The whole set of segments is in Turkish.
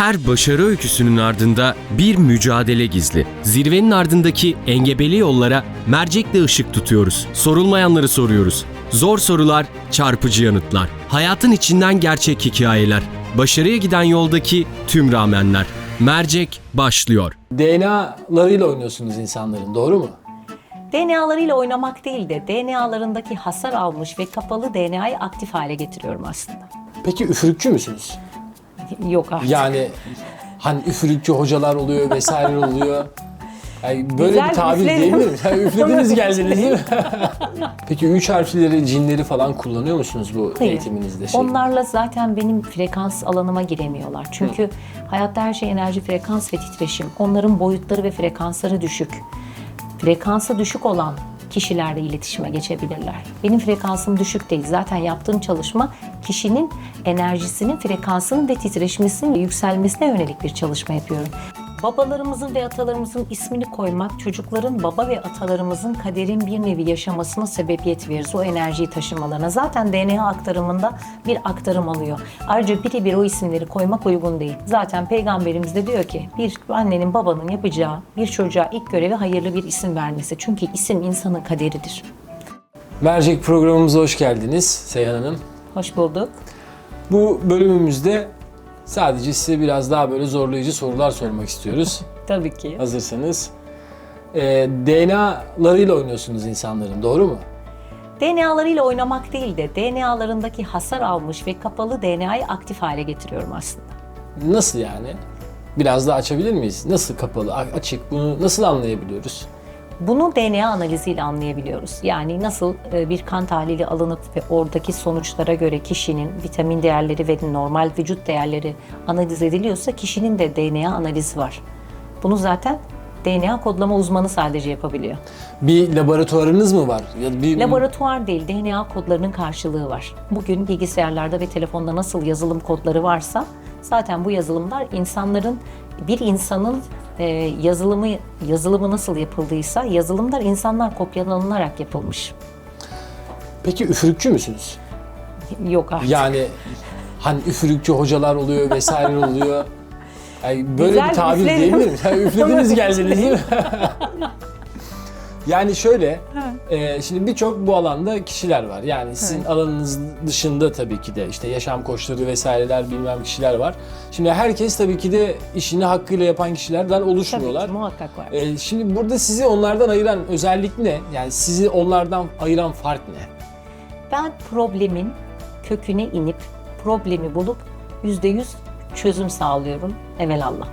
Her başarı öyküsünün ardında bir mücadele gizli. Zirvenin ardındaki engebeli yollara mercekle ışık tutuyoruz. Sorulmayanları soruyoruz. Zor sorular, çarpıcı yanıtlar. Hayatın içinden gerçek hikayeler. Başarıya giden yoldaki tüm rağmenler. Mercek başlıyor. DNA'larıyla oynuyorsunuz insanların doğru mu? DNA'larıyla oynamak değil de DNA'larındaki hasar almış ve kapalı DNA'yı aktif hale getiriyorum aslında. Peki üfürükçü müsünüz? Yok artık. Yani hani üfürükçü hocalar oluyor vesaire oluyor. Yani böyle Güzel bir tabir üfledim. değil mi? Yani üflediniz geldiniz değil mi? Peki üç harfleri, cinleri falan kullanıyor musunuz bu Hayır. eğitiminizde? Şey? Onlarla zaten benim frekans alanıma giremiyorlar. Çünkü hayatta her şey enerji, frekans ve titreşim. Onların boyutları ve frekansları düşük. Frekansı düşük olan kişilerle iletişime geçebilirler. Benim frekansım düşük değil. Zaten yaptığım çalışma kişinin enerjisinin, frekansının ve titreşmesinin yükselmesine yönelik bir çalışma yapıyorum. Babalarımızın ve atalarımızın ismini koymak, çocukların baba ve atalarımızın kaderin bir nevi yaşamasına sebebiyet verir. O enerjiyi taşımalarına. Zaten DNA aktarımında bir aktarım oluyor. Ayrıca birebir o isimleri koymak uygun değil. Zaten peygamberimiz de diyor ki bir annenin babanın yapacağı bir çocuğa ilk görevi hayırlı bir isim vermesi. Çünkü isim insanın kaderidir. Mercek programımıza hoş geldiniz Seyhan Hanım. Hoş bulduk. Bu bölümümüzde sadece size biraz daha böyle zorlayıcı sorular sormak istiyoruz. Tabii ki. Hazırsanız. Ee, DNA'larıyla oynuyorsunuz insanların doğru mu? DNA'larıyla oynamak değil de DNA'larındaki hasar almış ve kapalı DNA'yı aktif hale getiriyorum aslında. Nasıl yani? Biraz daha açabilir miyiz? Nasıl kapalı, açık? Bunu nasıl anlayabiliyoruz? Bunu DNA analiziyle anlayabiliyoruz. Yani nasıl e, bir kan tahlili alınıp ve oradaki sonuçlara göre kişinin vitamin değerleri ve normal vücut değerleri analiz ediliyorsa kişinin de DNA analizi var. Bunu zaten DNA kodlama uzmanı sadece yapabiliyor. Bir laboratuvarınız mı var? Ya bir Laboratuvar değil, DNA kodlarının karşılığı var. Bugün bilgisayarlarda ve telefonda nasıl yazılım kodları varsa zaten bu yazılımlar insanların bir insanın e, yazılımı yazılımı nasıl yapıldıysa yazılımlar insanlar kopyalanarak yapılmış. Peki üfürükçü müsünüz? Yok artık. Yani hani üfürükçü hocalar oluyor vesaire oluyor. Yani böyle Güzel bir tabir üfledim. değil mi? Yani üflediniz geldiniz değil mi? yani şöyle, e, şimdi birçok bu alanda kişiler var. Yani sizin alanınız dışında tabii ki de işte yaşam koçları vesaireler bilmem kişiler var. Şimdi herkes tabii ki de işini hakkıyla yapan kişilerden Tabii oluşmuyorlar. ki, muhakkak var. E, şimdi burada sizi onlardan ayıran özellik ne? Yani sizi onlardan ayıran fark ne? Ben problemin köküne inip problemi bulup yüzde yüz çözüm sağlıyorum. Evelallah.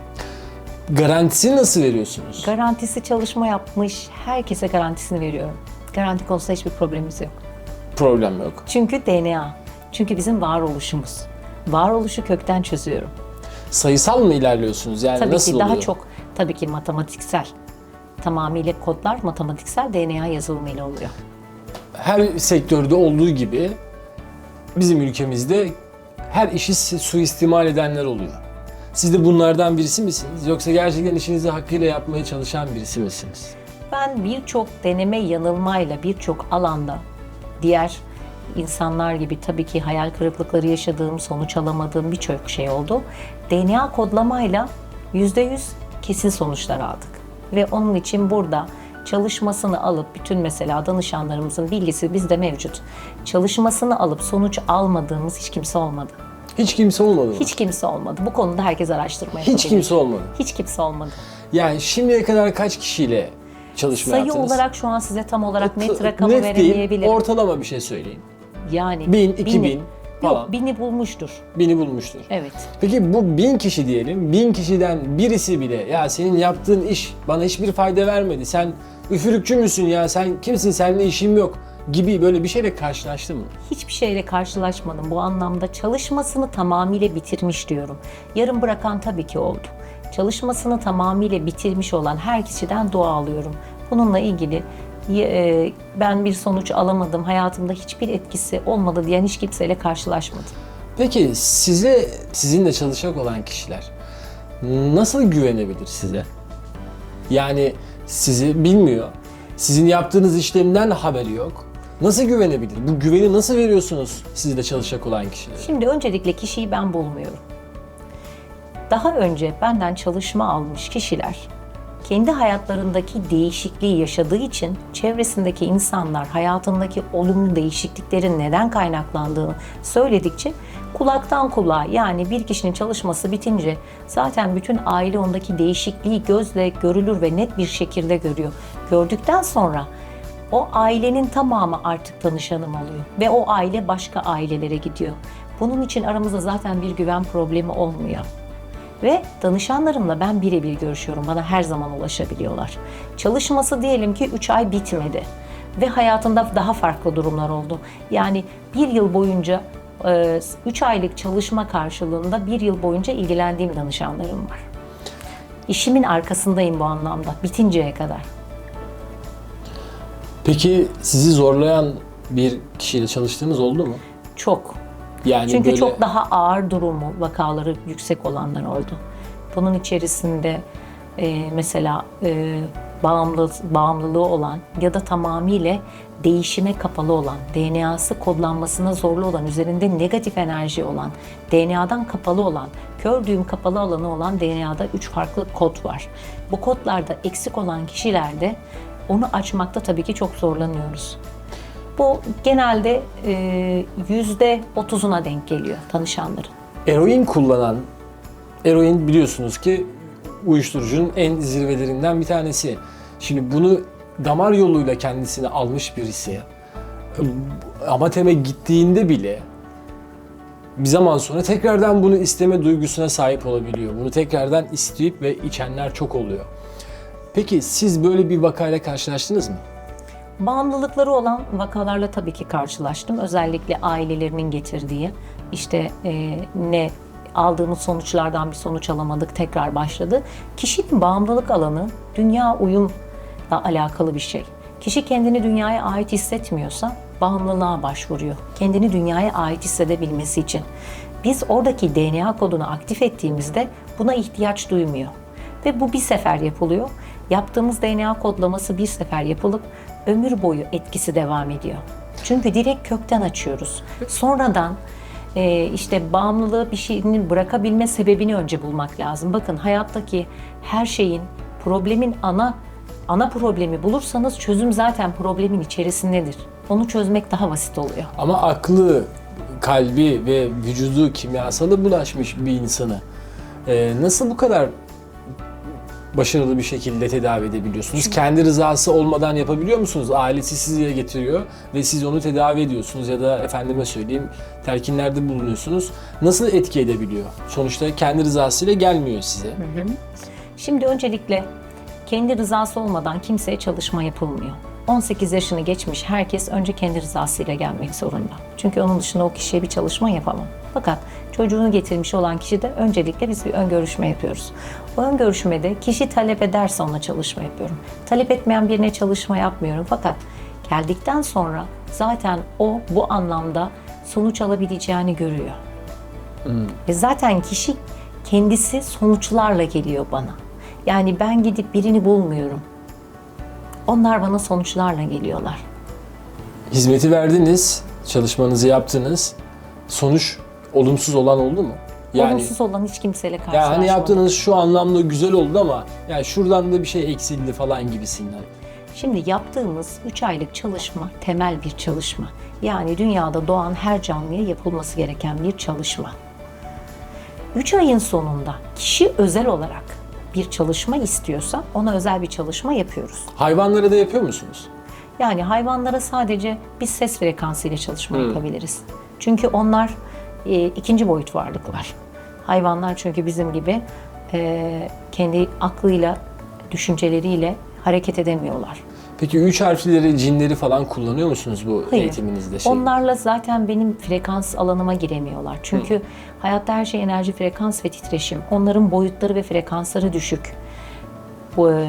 Garantisini nasıl veriyorsunuz? Garantisi çalışma yapmış herkese garantisini veriyorum. Garanti konusunda hiçbir problemimiz yok. Problem yok. Çünkü DNA. Çünkü bizim varoluşumuz. Varoluşu kökten çözüyorum. Sayısal mı ilerliyorsunuz? Yani Tabii nasıl ki daha oluyor? çok tabii ki matematiksel. Tamamıyla kodlar matematiksel DNA yazılımıyla oluyor. Her sektörde olduğu gibi bizim ülkemizde her işi su- suistimal edenler oluyor. Siz de bunlardan birisi misiniz? Yoksa gerçekten işinizi hakkıyla yapmaya çalışan birisi misiniz? Ben birçok deneme yanılmayla birçok alanda diğer insanlar gibi tabii ki hayal kırıklıkları yaşadığım, sonuç alamadığım birçok şey oldu. DNA kodlamayla %100 kesin sonuçlar aldık. Ve onun için burada çalışmasını alıp bütün mesela danışanlarımızın bilgisi bizde mevcut. Çalışmasını alıp sonuç almadığımız hiç kimse olmadı. Hiç kimse olmadı mı? Hiç kimse olmadı. Bu konuda herkes araştırma Hiç yapabilir. kimse olmadı. Hiç kimse olmadı. Yani şimdiye kadar kaç kişiyle çalışma Sayı yaptınız? olarak şu an size tam olarak net rakamı net değil, veremeyebilirim. ortalama bir şey söyleyin. Yani Bin, iki bin falan. Yok bini bulmuştur. Bini bulmuştur. Evet. Peki bu bin kişi diyelim, bin kişiden birisi bile ya senin yaptığın iş bana hiçbir fayda vermedi. Sen üfürükçü müsün ya sen kimsin seninle işim yok gibi böyle bir şeyle karşılaştı mı? Hiçbir şeyle karşılaşmadım bu anlamda. Çalışmasını tamamıyla bitirmiş diyorum. Yarım bırakan tabii ki oldu. Çalışmasını tamamıyla bitirmiş olan her kişiden dua alıyorum. Bununla ilgili e, ben bir sonuç alamadım, hayatımda hiçbir etkisi olmadı diyen hiç kimseyle karşılaşmadım. Peki size sizinle çalışacak olan kişiler nasıl güvenebilir size? Yani sizi bilmiyor. Sizin yaptığınız işlemden haberi yok. Nasıl güvenebilir? Bu güveni nasıl veriyorsunuz sizle çalışacak olan kişilere? Şimdi öncelikle kişiyi ben bulmuyorum. Daha önce benden çalışma almış kişiler kendi hayatlarındaki değişikliği yaşadığı için çevresindeki insanlar hayatındaki olumlu değişikliklerin neden kaynaklandığını söyledikçe kulaktan kulağa yani bir kişinin çalışması bitince zaten bütün aile ondaki değişikliği gözle görülür ve net bir şekilde görüyor. Gördükten sonra o ailenin tamamı artık danışanım oluyor ve o aile başka ailelere gidiyor. Bunun için aramızda zaten bir güven problemi olmuyor. Ve danışanlarımla ben birebir görüşüyorum. Bana her zaman ulaşabiliyorlar. Çalışması diyelim ki 3 ay bitmedi. Ve hayatında daha farklı durumlar oldu. Yani bir yıl boyunca 3 aylık çalışma karşılığında bir yıl boyunca ilgilendiğim danışanlarım var. İşimin arkasındayım bu anlamda. Bitinceye kadar. Peki sizi zorlayan bir kişiyle çalıştığınız oldu mu? Çok. Yani Çünkü böyle çok daha ağır durumu, vakaları yüksek olanlar oldu. Bunun içerisinde e, mesela e, bağımlı, bağımlılığı olan ya da tamamıyla değişime kapalı olan, DNA'sı kodlanmasına zorlu olan, üzerinde negatif enerji olan, DNA'dan kapalı olan, kör düğüm kapalı alanı olan DNA'da 3 farklı kod var. Bu kodlarda eksik olan kişilerde onu açmakta tabii ki çok zorlanıyoruz. Bu genelde e, yüzde otuzuna denk geliyor tanışanların. eroin kullanan, eroin biliyorsunuz ki uyuşturucunun en zirvelerinden bir tanesi. Şimdi bunu damar yoluyla kendisine almış birisi amateme gittiğinde bile bir zaman sonra tekrardan bunu isteme duygusuna sahip olabiliyor. Bunu tekrardan isteyip ve içenler çok oluyor. Peki siz böyle bir vakayla karşılaştınız mı? Bağımlılıkları olan vakalarla tabii ki karşılaştım. Özellikle ailelerinin getirdiği işte e, ne aldığımız sonuçlardan bir sonuç alamadık tekrar başladı. Kişinin bağımlılık alanı dünya uyumla alakalı bir şey. Kişi kendini dünyaya ait hissetmiyorsa bağımlılığa başvuruyor. Kendini dünyaya ait hissedebilmesi için. Biz oradaki DNA kodunu aktif ettiğimizde buna ihtiyaç duymuyor. Ve bu bir sefer yapılıyor. Yaptığımız DNA kodlaması bir sefer yapılıp ömür boyu etkisi devam ediyor. Çünkü direkt kökten açıyoruz. Sonradan e, işte bağımlılığı bir şeyini bırakabilme sebebini önce bulmak lazım. Bakın hayattaki her şeyin problemin ana ana problemi bulursanız çözüm zaten problemin içerisindedir. Onu çözmek daha basit oluyor. Ama aklı, kalbi ve vücudu kimyasalı bulaşmış bir insanı e, nasıl bu kadar başarılı bir şekilde tedavi edebiliyorsunuz? Kendi rızası olmadan yapabiliyor musunuz? Ailesi size getiriyor ve siz onu tedavi ediyorsunuz ya da efendime söyleyeyim telkinlerde bulunuyorsunuz. Nasıl etki edebiliyor? Sonuçta kendi rızasıyla gelmiyor size. Şimdi öncelikle kendi rızası olmadan kimseye çalışma yapılmıyor. 18 yaşını geçmiş herkes önce kendi rızasıyla gelmek zorunda. Çünkü onun dışında o kişiye bir çalışma yapamam. Fakat çocuğunu getirmiş olan kişi de öncelikle biz bir ön görüşme yapıyoruz. Ön görüşmede kişi talep ederse ona çalışma yapıyorum. Talep etmeyen birine çalışma yapmıyorum. Fakat geldikten sonra zaten o bu anlamda sonuç alabileceğini görüyor. Ve zaten kişi kendisi sonuçlarla geliyor bana. Yani ben gidip birini bulmuyorum. Onlar bana sonuçlarla geliyorlar. Hizmeti verdiniz, çalışmanızı yaptınız. Sonuç olumsuz olan oldu mu? Olumsuz olan hiç kimseyle Ya karşılaşmadım. hani yaptığınız şu anlamda güzel oldu ama yani şuradan da bir şey eksildi falan gibisinden. Şimdi yaptığımız 3 aylık çalışma temel bir çalışma. Yani dünyada doğan her canlıya yapılması gereken bir çalışma. 3 ayın sonunda kişi özel olarak bir çalışma istiyorsa ona özel bir çalışma yapıyoruz. Hayvanlara da yapıyor musunuz? Yani hayvanlara sadece biz ses frekansı ile çalışma yapabiliriz. Çünkü onlar e, ikinci boyut varlıklar. Hayvanlar çünkü bizim gibi e, kendi aklıyla, düşünceleriyle hareket edemiyorlar. Peki üç harflileri, cinleri falan kullanıyor musunuz bu Hayır. eğitiminizde? Şey? Onlarla zaten benim frekans alanıma giremiyorlar. Çünkü hayatta her şey enerji, frekans ve titreşim. Onların boyutları ve frekansları düşük. Bu e,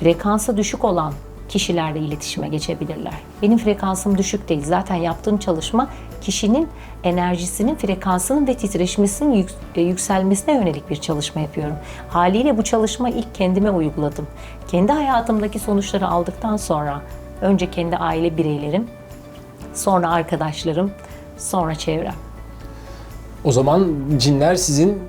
frekansı düşük olan kişilerle iletişime geçebilirler. Benim frekansım düşük değil. Zaten yaptığım çalışma kişinin enerjisinin, frekansının ve titreşmesinin e, yükselmesine yönelik bir çalışma yapıyorum. Haliyle bu çalışma ilk kendime uyguladım. Kendi hayatımdaki sonuçları aldıktan sonra önce kendi aile bireylerim, sonra arkadaşlarım, sonra çevrem. O zaman cinler sizin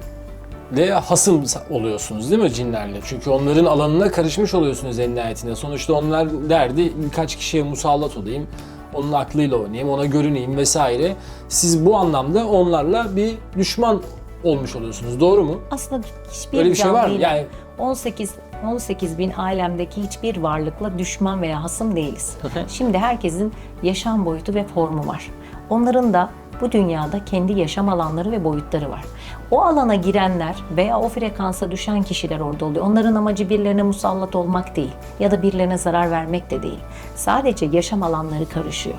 de hasım oluyorsunuz değil mi cinlerle? Çünkü onların alanına karışmış oluyorsunuz en nihayetinde. Sonuçta onlar derdi birkaç kişiye musallat olayım, onun aklıyla oynayayım, ona görüneyim vesaire. Siz bu anlamda onlarla bir düşman olmuş oluyorsunuz. Doğru mu? Aslında hiçbir Öyle bir şey var mı? Yani 18 18 bin alemdeki hiçbir varlıkla düşman veya hasım değiliz. Şimdi herkesin yaşam boyutu ve formu var. Onların da bu dünyada kendi yaşam alanları ve boyutları var. O alana girenler veya o frekansa düşen kişiler orada oluyor. Onların amacı birilerine musallat olmak değil ya da birilerine zarar vermek de değil. Sadece yaşam alanları karışıyor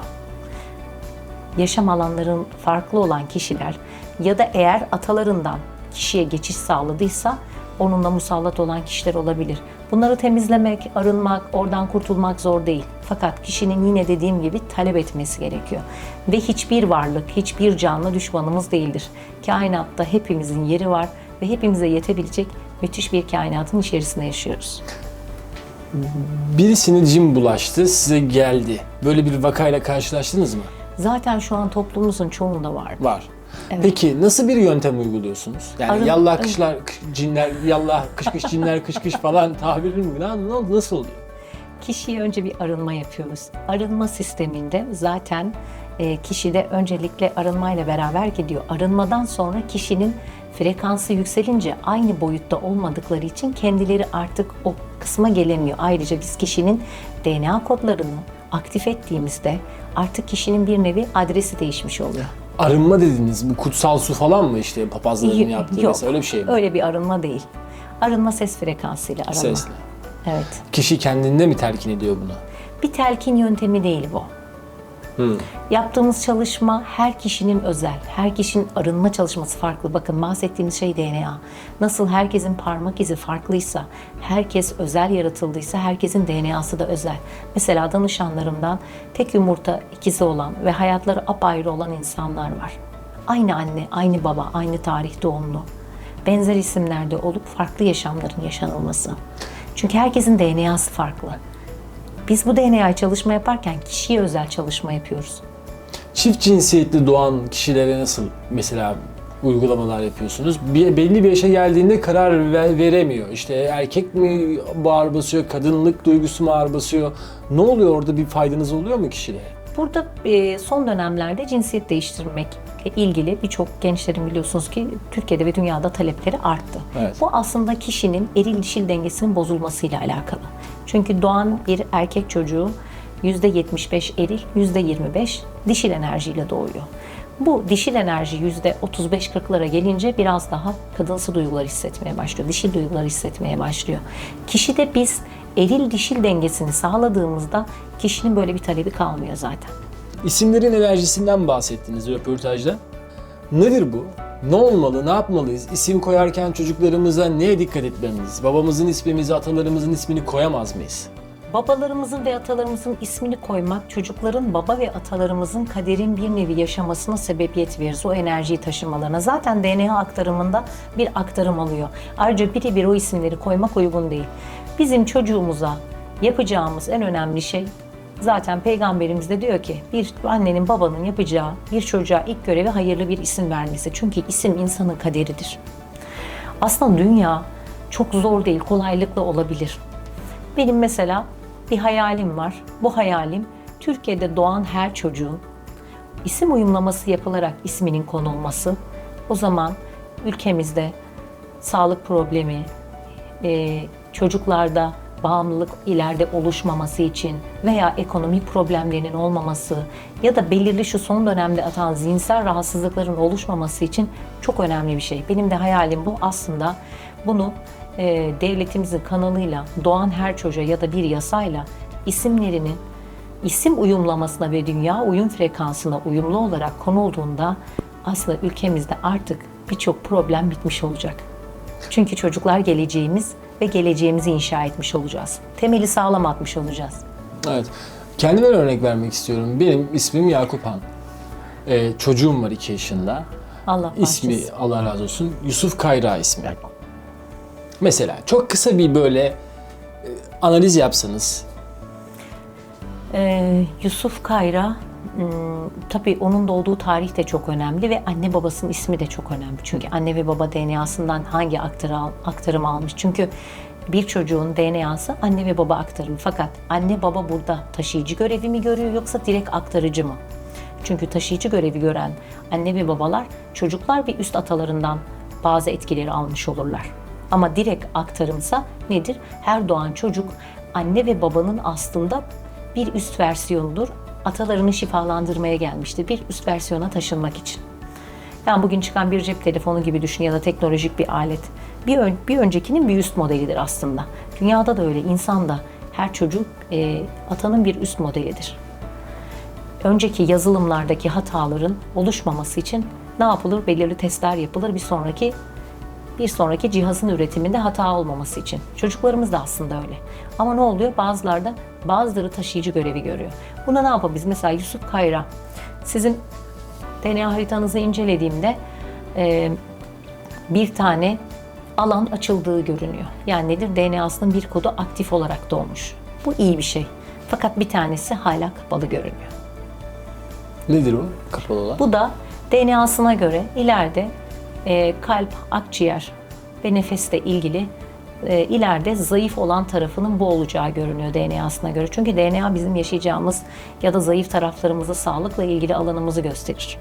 yaşam alanların farklı olan kişiler ya da eğer atalarından kişiye geçiş sağladıysa onunla musallat olan kişiler olabilir. Bunları temizlemek, arınmak, oradan kurtulmak zor değil. Fakat kişinin yine dediğim gibi talep etmesi gerekiyor. Ve hiçbir varlık, hiçbir canlı düşmanımız değildir. Kainatta hepimizin yeri var ve hepimize yetebilecek müthiş bir kainatın içerisinde yaşıyoruz. birisine cin bulaştı, size geldi. Böyle bir vakayla karşılaştınız mı? Zaten şu an toplumumuzun çoğunda var. Var. Peki nasıl bir yöntem uyguluyorsunuz? Yani Arın- yallah kışlar, kış- cinler, yallah kış kış cinler kış kış falan tabirin mi? Na- na- Nasıl oluyor? Kişiye önce bir arınma yapıyoruz. Arınma sisteminde zaten e, kişide öncelikle arınmayla beraber gidiyor. Arınmadan sonra kişinin frekansı yükselince aynı boyutta olmadıkları için kendileri artık o kısma gelemiyor. Ayrıca biz kişinin DNA kodlarını aktif ettiğimizde artık kişinin bir nevi adresi değişmiş oluyor. Arınma dediniz. Bu kutsal su falan mı işte papazların yaptığı yok. mesela öyle bir şey mi? Öyle bir arınma değil. Arınma ses frekansıyla arınma. Sesle. Evet. Kişi kendinde mi telkin ediyor bunu? Bir telkin yöntemi değil bu. Yaptığımız çalışma her kişinin özel, her kişinin arınma çalışması farklı. Bakın bahsettiğimiz şey DNA. Nasıl herkesin parmak izi farklıysa, herkes özel yaratıldıysa herkesin DNA'sı da özel. Mesela danışanlarımdan tek yumurta ikizi olan ve hayatları apayrı olan insanlar var. Aynı anne, aynı baba, aynı tarih doğumlu. Benzer isimlerde olup farklı yaşamların yaşanılması. Çünkü herkesin DNA'sı farklı. Biz bu DNA çalışma yaparken kişiye özel çalışma yapıyoruz. Çift cinsiyetli doğan kişilere nasıl mesela uygulamalar yapıyorsunuz? Bir, belli bir yaşa geldiğinde karar ve- veremiyor. İşte erkek mi bağır basıyor, kadınlık duygusu mu ağır basıyor? Ne oluyor orada bir faydanız oluyor mu kişilere? Burada e, son dönemlerde cinsiyet değiştirmekle ilgili birçok gençlerin biliyorsunuz ki Türkiye'de ve dünyada talepleri arttı. Evet. Bu aslında kişinin eril dişil dengesinin bozulmasıyla alakalı. Çünkü doğan bir erkek çocuğu %75 eril, %25 dişil enerjiyle doğuyor. Bu dişil enerji %35-40'lara gelince biraz daha kadınsı duygular hissetmeye başlıyor. Dişil duygular hissetmeye başlıyor. Kişide biz eril dişil dengesini sağladığımızda kişinin böyle bir talebi kalmıyor zaten. İsimlerin enerjisinden bahsettiniz röportajda. Nedir bu? Ne olmalı, ne yapmalıyız? İsim koyarken çocuklarımıza neye dikkat etmeliyiz? Babamızın ismimizi, atalarımızın ismini koyamaz mıyız? Babalarımızın ve atalarımızın ismini koymak çocukların baba ve atalarımızın kaderin bir nevi yaşamasına sebebiyet verir. O enerjiyi taşımalarına. Zaten DNA aktarımında bir aktarım oluyor. Ayrıca birebir o isimleri koymak uygun değil. Bizim çocuğumuza yapacağımız en önemli şey zaten peygamberimiz de diyor ki bir annenin babanın yapacağı bir çocuğa ilk görevi hayırlı bir isim vermesi. Çünkü isim insanın kaderidir. Aslında dünya çok zor değil, kolaylıkla olabilir. Benim mesela bir hayalim var. Bu hayalim Türkiye'de doğan her çocuğun isim uyumlaması yapılarak isminin konulması. O zaman ülkemizde sağlık problemi, e, çocuklarda bağımlılık ileride oluşmaması için veya ekonomik problemlerinin olmaması ya da belirli şu son dönemde atan zihinsel rahatsızlıkların oluşmaması için çok önemli bir şey. Benim de hayalim bu aslında bunu e, devletimizin kanalıyla doğan her çocuğa ya da bir yasayla isimlerinin isim uyumlamasına ve dünya uyum frekansına uyumlu olarak konulduğunda aslında ülkemizde artık birçok problem bitmiş olacak. Çünkü çocuklar geleceğimiz ve geleceğimizi inşa etmiş olacağız. Temeli sağlam atmış olacağız. Evet. Kendime örnek vermek istiyorum. Benim ismim Yakup Han. Ee, çocuğum var 2 yaşında. Allah İsmi. Allah razı olsun Yusuf Kayra ismi. Mesela çok kısa bir böyle e, analiz yapsanız Ee, Yusuf Kayra tabii onun doğduğu tarih de çok önemli ve anne babasının ismi de çok önemli. Çünkü anne ve baba DNA'sından hangi aktarı al- aktarım almış? Çünkü bir çocuğun DNA'sı anne ve baba aktarımı. Fakat anne baba burada taşıyıcı görevi mi görüyor yoksa direkt aktarıcı mı? Çünkü taşıyıcı görevi gören anne ve babalar çocuklar ve üst atalarından bazı etkileri almış olurlar. Ama direkt aktarımsa nedir? Her doğan çocuk anne ve babanın aslında bir üst versiyonudur. Atalarını şifalandırmaya gelmiştir. Bir üst versiyona taşınmak için. Yani bugün çıkan bir cep telefonu gibi düşün ya da teknolojik bir alet. Bir, ön- bir öncekinin bir üst modelidir aslında. Dünyada da öyle, insan da her çocuk e, atanın bir üst modelidir önceki yazılımlardaki hataların oluşmaması için ne yapılır? Belirli testler yapılır. Bir sonraki bir sonraki cihazın üretiminde hata olmaması için. Çocuklarımız da aslında öyle. Ama ne oluyor? Bazılarda bazıları taşıyıcı görevi görüyor. Buna ne yapabiliriz? Mesela Yusuf Kayra. Sizin DNA haritanızı incelediğimde e, bir tane alan açıldığı görünüyor. Yani nedir? DNA'sının bir kodu aktif olarak doğmuş. Bu iyi bir şey. Fakat bir tanesi hala kapalı görünüyor. Nedir o kapalı olan? Bu da DNA'sına göre ileride e, kalp, akciğer ve nefesle ilgili e, ileride zayıf olan tarafının bu olacağı görünüyor DNA'sına göre. Çünkü DNA bizim yaşayacağımız ya da zayıf taraflarımızı sağlıkla ilgili alanımızı gösterir.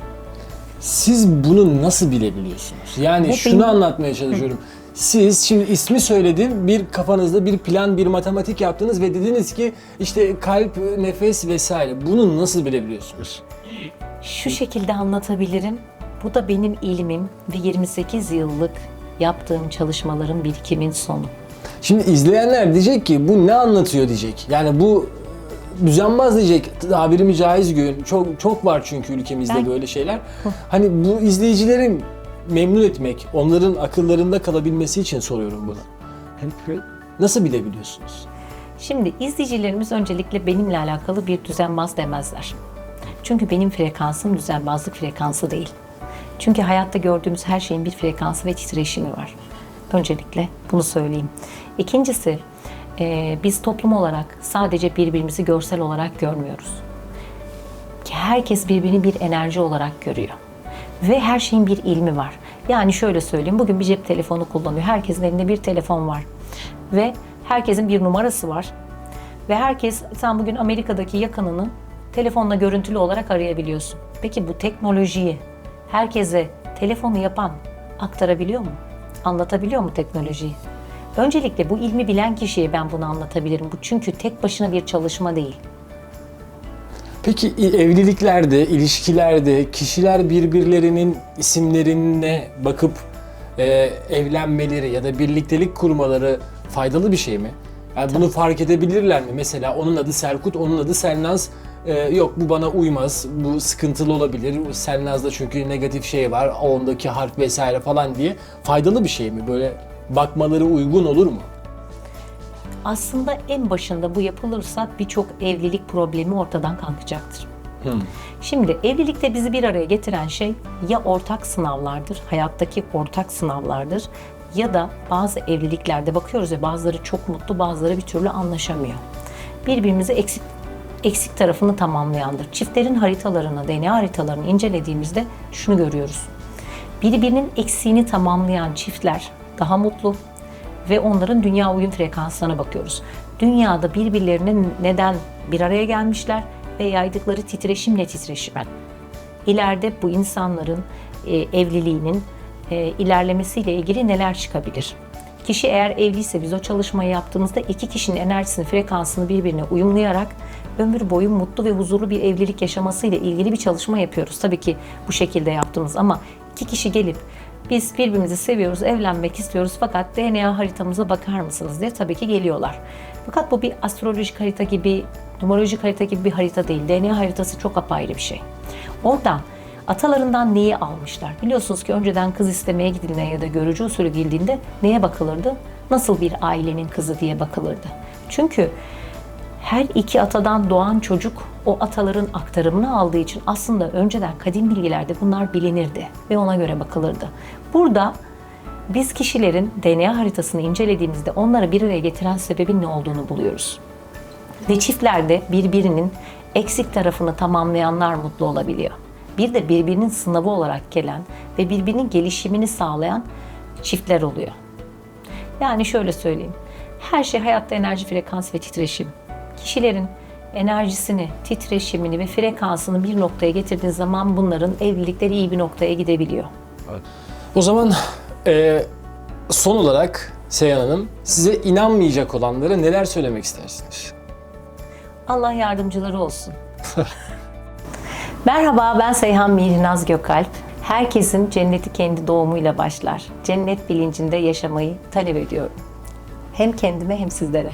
Siz bunu nasıl bilebiliyorsunuz? Yani Bu şunu benim- anlatmaya çalışıyorum. Siz şimdi ismi söyledim, bir kafanızda bir plan, bir matematik yaptınız ve dediniz ki işte kalp, nefes vesaire. Bunu nasıl bilebiliyorsunuz? Şu şekilde anlatabilirim. Bu da benim ilmim ve 28 yıllık yaptığım çalışmaların birikimin sonu. Şimdi izleyenler diyecek ki bu ne anlatıyor diyecek. Yani bu düzenbaz diyecek. Tabirimi caiz gün. Çok çok var çünkü ülkemizde Ben- böyle şeyler. Hani bu izleyicilerin memnun etmek, onların akıllarında kalabilmesi için soruyorum bunu. Nasıl bilebiliyorsunuz? Şimdi izleyicilerimiz öncelikle benimle alakalı bir düzenbaz demezler. Çünkü benim frekansım düzenbazlık frekansı değil. Çünkü hayatta gördüğümüz her şeyin bir frekansı ve titreşimi var. Öncelikle bunu söyleyeyim. İkincisi, e, biz toplum olarak sadece birbirimizi görsel olarak görmüyoruz. Herkes birbirini bir enerji olarak görüyor. Ve her şeyin bir ilmi var. Yani şöyle söyleyeyim, bugün bir cep telefonu kullanıyor. Herkesin elinde bir telefon var. Ve herkesin bir numarası var. Ve herkes, sen bugün Amerika'daki yakınını telefonla görüntülü olarak arayabiliyorsun. Peki bu teknolojiyi herkese telefonu yapan aktarabiliyor mu? Anlatabiliyor mu teknolojiyi? Öncelikle bu ilmi bilen kişiye ben bunu anlatabilirim. Bu çünkü tek başına bir çalışma değil. Peki evliliklerde, ilişkilerde kişiler birbirlerinin isimlerine bakıp e, evlenmeleri ya da birliktelik kurmaları faydalı bir şey mi? Yani bunu fark edebilirler mi? Mesela onun adı Serkut, onun adı Selnaz. E, yok bu bana uymaz, bu sıkıntılı olabilir. Selnaz'da çünkü negatif şey var, ondaki harf vesaire falan diye. Faydalı bir şey mi? Böyle bakmaları uygun olur mu? Aslında en başında bu yapılırsa birçok evlilik problemi ortadan kalkacaktır. Şimdi evlilikte bizi bir araya getiren şey ya ortak sınavlardır, hayattaki ortak sınavlardır ya da bazı evliliklerde bakıyoruz ya bazıları çok mutlu, bazıları bir türlü anlaşamıyor. Birbirimizi eksik eksik tarafını tamamlayandır. Çiftlerin haritalarını, DNA haritalarını incelediğimizde şunu görüyoruz. Birbirinin eksiğini tamamlayan çiftler daha mutlu ve onların dünya uyum frekanslarına bakıyoruz. Dünyada birbirlerine neden bir araya gelmişler ve yaydıkları titreşimle titreşimen. İleride bu insanların e, evliliğinin e, ilerlemesiyle ilgili neler çıkabilir? Kişi eğer evliyse biz o çalışmayı yaptığımızda iki kişinin enerjisini, frekansını birbirine uyumlayarak ömür boyu mutlu ve huzurlu bir evlilik yaşamasıyla ilgili bir çalışma yapıyoruz. Tabii ki bu şekilde yaptığımız ama iki kişi gelip biz birbirimizi seviyoruz, evlenmek istiyoruz fakat DNA haritamıza bakar mısınız diye tabii ki geliyorlar. Fakat bu bir astrolojik harita gibi, numerolojik harita gibi bir harita değil. DNA haritası çok apayrı bir şey. Oradan atalarından neyi almışlar? Biliyorsunuz ki önceden kız istemeye gidildiğinde ya da görücü usulü gidildiğinde neye bakılırdı? Nasıl bir ailenin kızı diye bakılırdı. Çünkü her iki atadan doğan çocuk o ataların aktarımını aldığı için aslında önceden kadim bilgilerde bunlar bilinirdi ve ona göre bakılırdı. Burada biz kişilerin DNA haritasını incelediğimizde onları bir araya getiren sebebin ne olduğunu buluyoruz. Ve çiftlerde birbirinin eksik tarafını tamamlayanlar mutlu olabiliyor. Bir de birbirinin sınavı olarak gelen ve birbirinin gelişimini sağlayan çiftler oluyor. Yani şöyle söyleyeyim. Her şey hayatta enerji, frekans ve titreşim. Kişilerin enerjisini, titreşimini ve frekansını bir noktaya getirdiğin zaman bunların evlilikleri iyi bir noktaya gidebiliyor. O zaman e, son olarak Seyhan Hanım size inanmayacak olanlara neler söylemek istersiniz? Allah yardımcıları olsun. Merhaba ben Seyhan Mirinaz Gökalp. Herkesin cenneti kendi doğumuyla başlar. Cennet bilincinde yaşamayı talep ediyorum. Hem kendime hem sizlere.